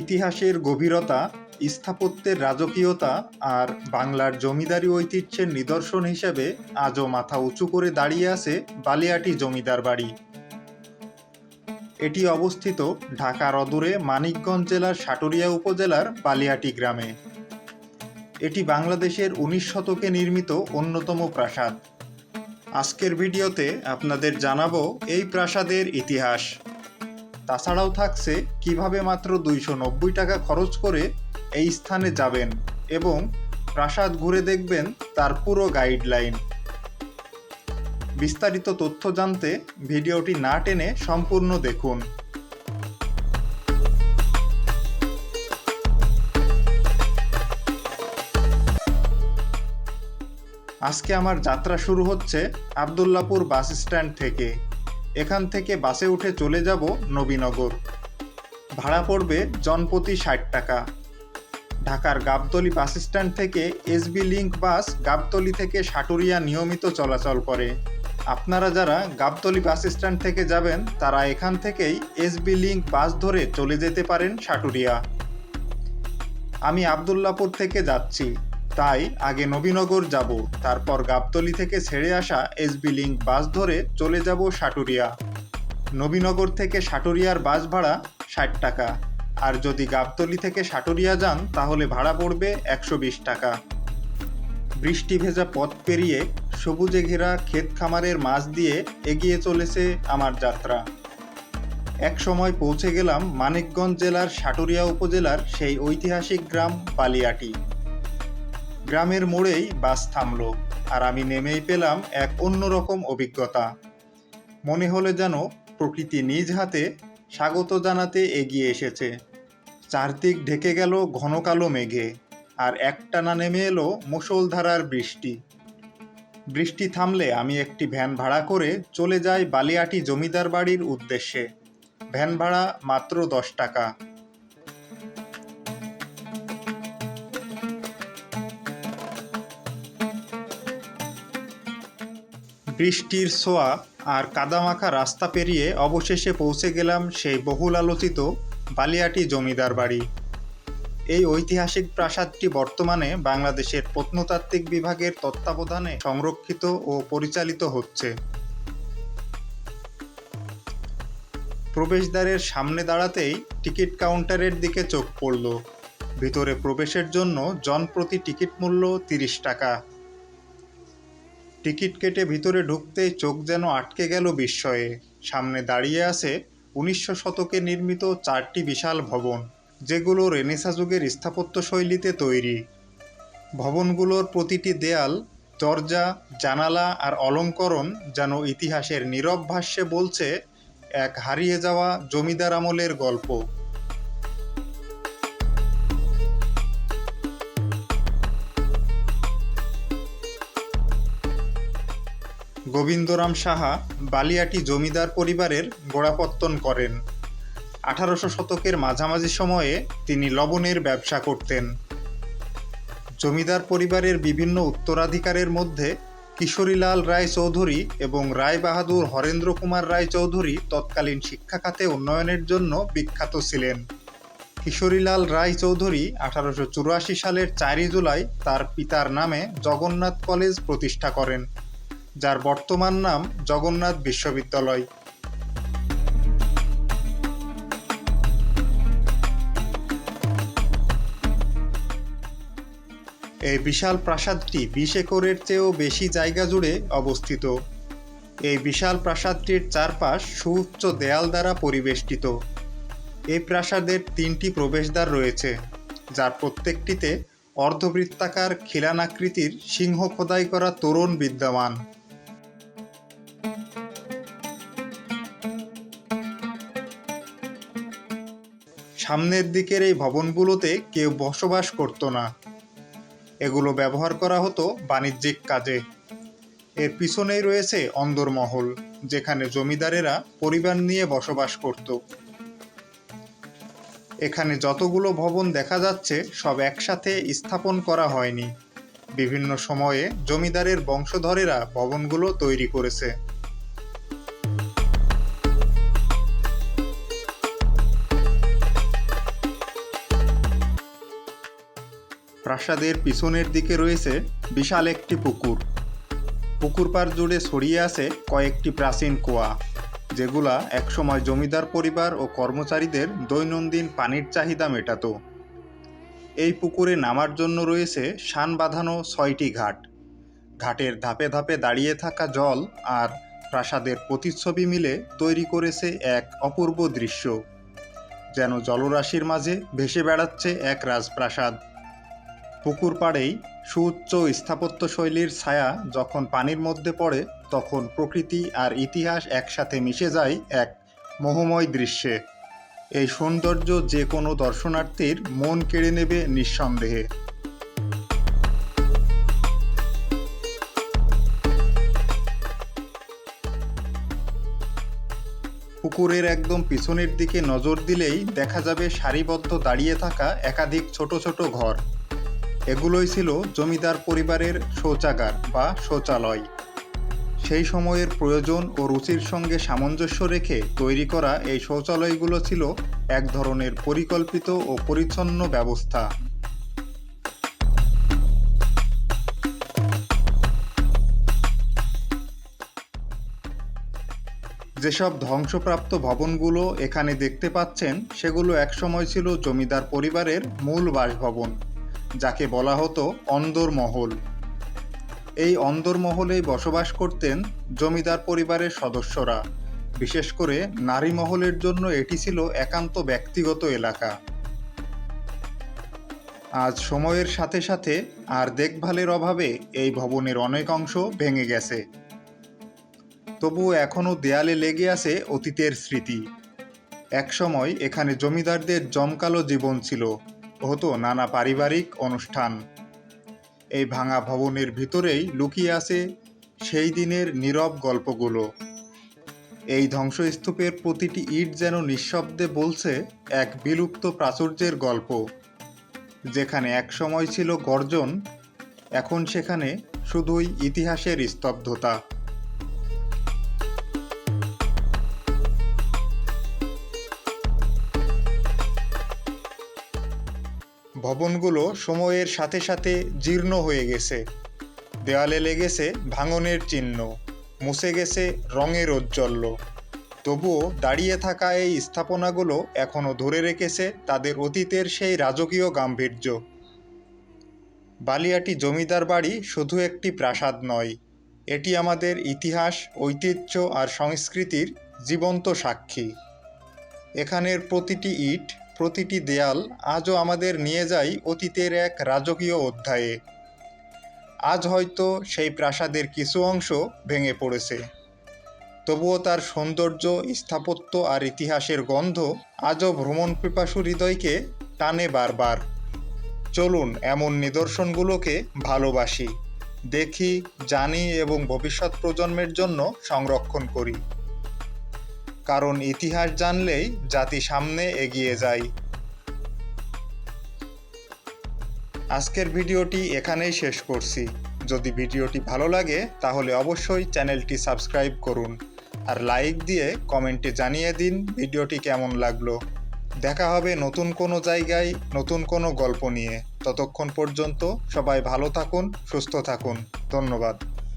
ইতিহাসের গভীরতা, স্থাপত্যের রাজকীয়তা আর বাংলার জমিদারি ঐতিহ্যের নিদর্শন হিসেবে আজও মাথা উঁচু করে দাঁড়িয়ে আছে বালিয়াটি জমিদার বাড়ি। এটি অবস্থিত ঢাকার অদূরে মানিকগঞ্জ জেলার সাটুরিয়া উপজেলার বালিয়াটি গ্রামে। এটি বাংলাদেশের উনিশ শতকে নির্মিত অন্যতম প্রাসাদ। আজকের ভিডিওতে আপনাদের জানাব এই প্রাসাদের ইতিহাস। তাছাড়াও থাকছে কীভাবে মাত্র দুইশো নব্বই টাকা খরচ করে এই স্থানে যাবেন এবং প্রাসাদ ঘুরে দেখবেন তার পুরো গাইডলাইন। বিস্তারিত তথ্য জানতে ভিডিওটি না টেনে সম্পূর্ণ দেখুন। আজকে আমার যাত্রা শুরু হচ্ছে আবদুল্লাপুর বাস স্ট্যান্ড থেকে। এখান থেকে বাসে উঠে চলে যাব নবীনগর। ভাড়া পড়বে জনপ্রতি ষাট টাকা। ঢাকার গাবতলি বাস স্ট্যান্ড থেকে এসবি লিংক বাস গাবতলি থেকে সাটুরিয়া নিয়মিত চলাচল করে। আপনারা যারা গাবতলি বাস স্ট্যান্ড থেকে যাবেন, তারা এখান থেকেই এসবি লিংক বাস ধরে চলে যেতে পারেন সাটুরিয়া। আমি আবদুল্লাপুর থেকে যাচ্ছি। তাই আগে নবীনগর যাব, তারপর গাবতলি থেকে ছেড়ে আসা এসবি লিংক বাস ধরে চলে যাব সাটুরিয়া। নবীনগর থেকে সাটুরিয়ার বাস ভাড়া ষাট টাকা। আর যদি গাবতলি থেকে সাটুরিয়া যান, তাহলে ভাড়া পড়বে একশো বিশ টাকা। বৃষ্টি ভেজা পথ পেরিয়ে সবুজে ঘেরা ক্ষেত খামারের মাছ দিয়ে এগিয়ে চলেছে আমার যাত্রা। এক সময় পৌঁছে গেলাম মানিকগঞ্জ জেলার সাটুরিয়া উপজেলার সেই ঐতিহাসিক গ্রাম বালিয়াটি। গ্রামের মোড়েই বাস থামল আর আমি নেমেই পেলাম এক অন্যরকম অভিজ্ঞতা। মনে হলে যেন প্রকৃতি নিজ হাতে স্বাগত জানাতে এগিয়ে এসেছে। চারদিক ঢেকে গেল ঘন কালো মেঘে আর একটানা নেমে এলো মুষলধারার বৃষ্টি। বৃষ্টি থামলে আমি একটি ভ্যান ভাড়া করে চলে যাই বালিয়াটি জমিদার বাড়ির উদ্দেশ্যে। ভ্যান ভাড়া মাত্র দশ টাকা। বৃষ্টির ছোঁয়া আর কাদামাখা রাস্তা পেরিয়ে অবশেষে পৌঁছে গেলাম সেই বহুল আলোচিত বালিয়াটি জমিদার বাড়ি। এই ঐতিহাসিক প্রাসাদটি বর্তমানে বাংলাদেশের প্রত্নতাত্ত্বিক বিভাগের তত্ত্বাবধানে সংরক্ষিত ও পরিচালিত হচ্ছে। প্রবেশদ্বারের সামনে দাঁড়াতেই টিকিট কাউন্টারের দিকে চোখ পড়ল। ভিতরে প্রবেশের জন্য জনপ্রতি টিকিট মূল্য তিরিশ টাকা। টিকিট কেটে ভিতরে ঢুকতেই চোখ যেন আটকে গেল বিস্ময়ে। সামনে দাঁড়িয়ে আছে উনিশশো শতকে নির্মিত চারটি বিশাল ভবন, যেগুলো রেনেসা যুগের স্থাপত্য শৈলীতে তৈরি। ভবনগুলোর প্রতিটি দেয়াল, দরজা, জানালা আর অলঙ্করণ যেন ইতিহাসের নীরব ভাষ্যে বলছে, এক হারিয়ে যাওয়া জমিদার আমলের গল্প। গোবিন্দরাম সাহা বালিয়াটি জমিদার পরিবারের গোড়াপত্তন করেন। আঠারোশো শতকের মাঝামাঝি সময়ে তিনি লবণের ব্যবসা করতেন। জমিদার পরিবারের বিভিন্ন উত্তরাধিকারের মধ্যে কিশোরীলাল রায় চৌধুরী এবং রায় বাহাদুর হরেন্দ্র কুমার রায় চৌধুরী তৎকালীন শিক্ষা খাতে উন্নয়নের জন্য বিখ্যাত ছিলেন। কিশোরীলাল রায় চৌধুরী আঠারোশো চুরাশি সালের চারই জুলাই তার পিতার নামে জগন্নাথ কলেজ প্রতিষ্ঠা করেন। যার বর্তমান নাম জগন্নাথ বিশ্ববিদ্যালয়। এই বিশাল প্রাসাদটি বিশ একরের চেয়েও বেশি জায়গা জুড়ে অবস্থিত। এই বিশাল প্রাসাদটির চারপাশ সুউচ্চ দেয়াল দ্বারা পরিবেষ্টিত। এই প্রাসাদের তিনটি প্রবেশদ্বার রয়েছে, যার প্রত্যেকটিতে অর্ধবৃত্তাকার খিলানাকৃতির সিংহ খোদাই করা তোরণ বিদ্যমান। সামনের দিকের এই ভবনগুলোতে কেউ বসবাস করতো না। এগুলো ব্যবহার করা হতো বাণিজ্যিক কাজে। এর পিছনেই রয়েছে অন্দরমহল, যেখানে জমিদারেরা পরিবার নিয়ে বসবাস করত। এখানে যতগুলো ভবন দেখা যাচ্ছে, সব একসাথে স্থাপন করা হয়নি। বিভিন্ন সময়ে জমিদারের বংশধরেরা ভবনগুলো তৈরি করেছে। প্রাসাদের পিছনের দিকে রয়েছে বিশাল একটি পুকুর। পুকুর পাড় জুড়ে ছড়িয়ে আছে কয়েকটি প্রাচীন কুয়া, যেগুলা একসময় জমিদার পরিবার ও কর্মচারীদের দৈনন্দিন পানির চাহিদা মেটাতো। এই পুকুরে নামার জন্য রয়েছে শান বাঁধানো ছয়টি ঘাট। ঘাটের ধাপে ধাপে দাঁড়িয়ে থাকা জল আর প্রাসাদের প্রতিচ্ছবি মিলে তৈরি করেছে এক অপূর্ব দৃশ্য, যেন জলরাশির মাঝে ভেসে বেড়াচ্ছে এক রাজপ্রাসাদ। পুকুর পাড়েই সুউচ্চ স্থাপত্য শৈলীর ছায়া যখন পানির মধ্যে পড়ে, তখন প্রকৃতি আর ইতিহাস একসাথে মিশে যায় এক মোহময় দৃশ্যে। এই সৌন্দর্য যে কোনো দর্শনার্থীর মন কেড়ে নেবে নিঃসন্দেহে। পুকুরের একদম পিছনের দিকে নজর দিলেই দেখা যাবে সারিবদ্ধ দাঁড়িয়ে থাকা একাধিক ছোট ছোট ঘর। এগুলোই ছিল জমিদার পরিবারের শৌচাগার বা শৌচালয়। সেই সময়ের প্রয়োজন ও রুচির সঙ্গে সামঞ্জস্য রেখে তৈরি করা এই শৌচালয়গুলো ছিল এক ধরনের পরিকল্পিত ও পরিচ্ছন্ন ব্যবস্থা। যেসব ধ্বংসপ্রাপ্ত ভবনগুলো এখানে দেখতে পাচ্ছেন, সেগুলো একসময় ছিল জমিদার পরিবারের মূল বাসভবন। যাকে বলা হতো অন্দরমহল। এই অন্দরমহলেই বসবাস করতেন জমিদার পরিবারের সদস্যরা। বিশেষ করে নারী মহলের জন্য এটি ছিল একান্ত ব্যক্তিগত এলাকা। আজ সময়ের সাথে সাথে আর দেখভালের অভাবে এই ভবনের অনেক অংশ ভেঙে গেছে। তবুও এখনও দেয়ালে লেগে আছে অতীতের স্মৃতি। একসময় এখানে জমিদারদের জমকালো জীবন ছিল। হতো নানা পারিবারিক অনুষ্ঠান। এই ভাঙা ভবনের ভিতরেই লুকিয়ে আছে সেই দিনের নীরব গল্পগুলো। এই ধ্বংসস্তূপের প্রতিটি ইট যেন নিঃশব্দে বলছে এক বিলুপ্ত প্রাচুর্যের গল্প। যেখানে একসময় ছিল গর্জন, এখন সেখানে শুধুই ইতিহাসের স্তব্ধতা। ভবনগুলো সময়ের সাথে সাথে জীর্ণ হয়ে গেছে। দেওয়ালে লেগেছে ভাঙনের চিহ্ন, মুছে গেছে রঙের ঔজ্জ্বল্য। তবুও দাঁড়িয়ে থাকা এই স্থাপনাগুলো এখনও ধরে রেখেছে তাদের অতীতের সেই রাজকীয় গাম্ভীর্য। বালিয়াটি জমিদার বাড়ি শুধু একটি প্রাসাদ নয়, এটি আমাদের ইতিহাস, ঐতিহ্য আর সংস্কৃতির জীবন্ত সাক্ষী। এখানের প্রতিটি ইট প্রতিটি দেয়াল আজও আমাদের নিয়ে যায় অতীতের এক রাজকীয় অধ্যায়ে। আজ হয়তো সেই প্রাসাদের কিছু অংশ ভেঙে পড়েছে। তবুও তার সৌন্দর্য, স্থাপত্য আর ইতিহাসের গন্ধ আজও ভ্রমণ পিপাসু হৃদয়কে টানে বারবার। চলুন এমন নিদর্শনগুলোকে ভালোবাসি, দেখি, জানি এবং ভবিষ্যৎ প্রজন্মের জন্য সংরক্ষণ করি। কারণ ইতিহাস জানলেই জাতি সামনে এগিয়ে যায়। আজকের ভিডিওটি এখানেই শেষ করছি। যদি ভিডিওটি ভালো লাগে, তাহলে অবশ্যই চ্যানেলটি সাবস্ক্রাইব করুন আর লাইক দিয়ে কমেন্টে জানিয়ে দিন ভিডিওটি কেমন লাগল। দেখা হবে নতুন কোনো জায়গায়, নতুন কোনো গল্প নিয়ে। ততক্ষণ পর্যন্ত সবাই ভালো থাকুন, সুস্থ থাকুন। ধন্যবাদ।